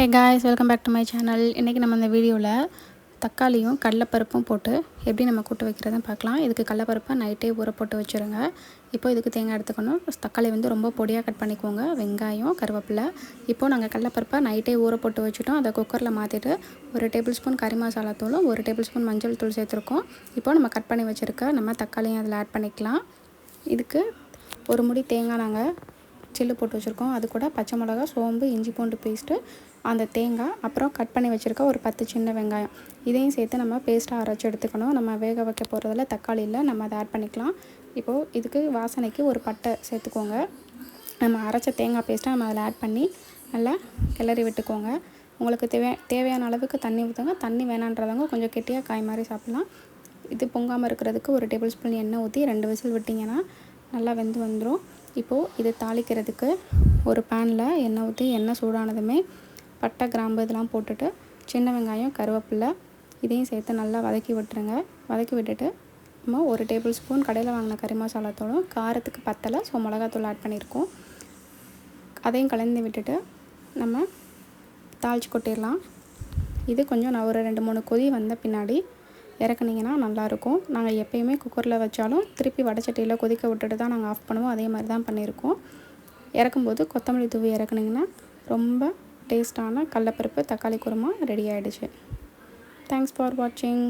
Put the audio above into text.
Hey guys welcome back to my channel இன்றைக்கி நம்ம இந்த வீடியோவில் தக்காளியும் கடலைப்பருப்பும் போட்டு எப்படி நம்ம கூட்டு வைக்கிறதுன்னு பார்க்கலாம். இதுக்கு கடலைப்பருப்பை நைட்டே ஊற போட்டு வச்சுருங்க. இப்போ இதுக்கு தேங்காய் எடுத்துக்கணும். தக்காளி வந்து ரொம்ப பொடியாக கட் பண்ணிக்கோங்க. வெங்காயம் கருவேப்பிலை. இப்போது நாங்கள் கடலைப்பருப்பை நைட்டே ஊற போட்டு வச்சுட்டோம். அதை குக்கரில் மாற்றிட்டு ஒரு டேபிள் ஸ்பூன் கறி மசாலா தூளும் ஒரு டேபிள் ஸ்பூன் மஞ்சள் தூள் சேர்த்துருக்கோம். இப்போ நம்ம கட் பண்ணி வச்சுருக்க நம்ம தக்காளியும் அதில் ஆட் பண்ணிக்கலாம். இதுக்கு ஒரு முடி தேங்காய் நாங்கள் சில்லு போட்டு வச்சுருக்கோம். அது கூட பச்சை மிளகா சோம்பு இஞ்சி பூண்டு பேஸ்ட்டு அந்த தேங்காய் அப்புறம் கட் பண்ணி வச்சுருக்க ஒரு பத்து சின்ன வெங்காயம். இதையும் சேர்த்து நம்ம பேஸ்ட்டாக அரைச்சி எடுத்துக்கணும். நம்ம வேக வைக்க போகிறதில் தக்காளி இல்லை நம்ம அதை ஆட் பண்ணிக்கலாம். இப்போது இதுக்கு வாசனைக்கு ஒரு பட்டை சேர்த்துக்கோங்க. நம்ம அரைச்ச தேங்காய் பேஸ்ட்டை நம்ம அதில் ஆட் பண்ணி நல்லா கிளறி விட்டுக்கோங்க. உங்களுக்கு தேவை தேவையான அளவுக்கு தண்ணி ஊற்றுங்க தண்ணி வேணான்றவங்க கொஞ்சம் கெட்டியாக காய் மாதிரி சாப்பிட்லாம். இது பொங்காமல் இருக்கிறதுக்கு ஒரு டேபிள் ஸ்பூன் எண்ணெய் ஊற்றி ரெண்டு விசில் விட்டிங்கன்னா நல்லா வெந்து வந்துடும் இப்போது இது தாளிக்கிறதுக்கு ஒரு பேனில் எண்ணெய் ஊற்றி எண்ணெய் சூடானதுமே பட்டை கிராம்பு இதெல்லாம் போட்டுட்டு சின்ன வெங்காயம் கருவேப்பில்லை இதையும் சேர்த்து நல்லா வதக்கி விட்டுருங்க. வதக்கி விட்டுட்டு நம்ம ஒரு டேபிள் ஸ்பூன் கடையில் வாங்கின கறி மசாலாத்தோடும் காரத்துக்கு பத்தலை ஸோ மிளகாத்தூள் ஆட் பண்ணியிருக்கோம். அதையும் கலந்து விட்டுட்டு நம்ம தாளித்து கொட்டிடலாம். இது கொஞ்சம் நான் ஒரு ரெண்டு மூணு கொதி வந்த பின்னாடி இறக்குனீங்கன்னா நல்லாயிருக்கும். நாங்கள் எப்பயுமே குக்கரில் வச்சாலும் திருப்பி வடச்சட்டியில் கொதிக்க விட்டுட்டு தான் நாங்கள் ஆஃப் பண்ணுவோம். அதே மாதிரி தான் பண்ணியிருக்கோம். இறக்கும்போது கொத்தமல்லி தூவி இறக்குனீங்கன்னா ரொம்ப டேஸ்டான கடலப்பருப்பு தக்காளி குருமா ரெடி ஆகிடுச்சு தேங்க்ஸ் ஃபார் வாட்சிங்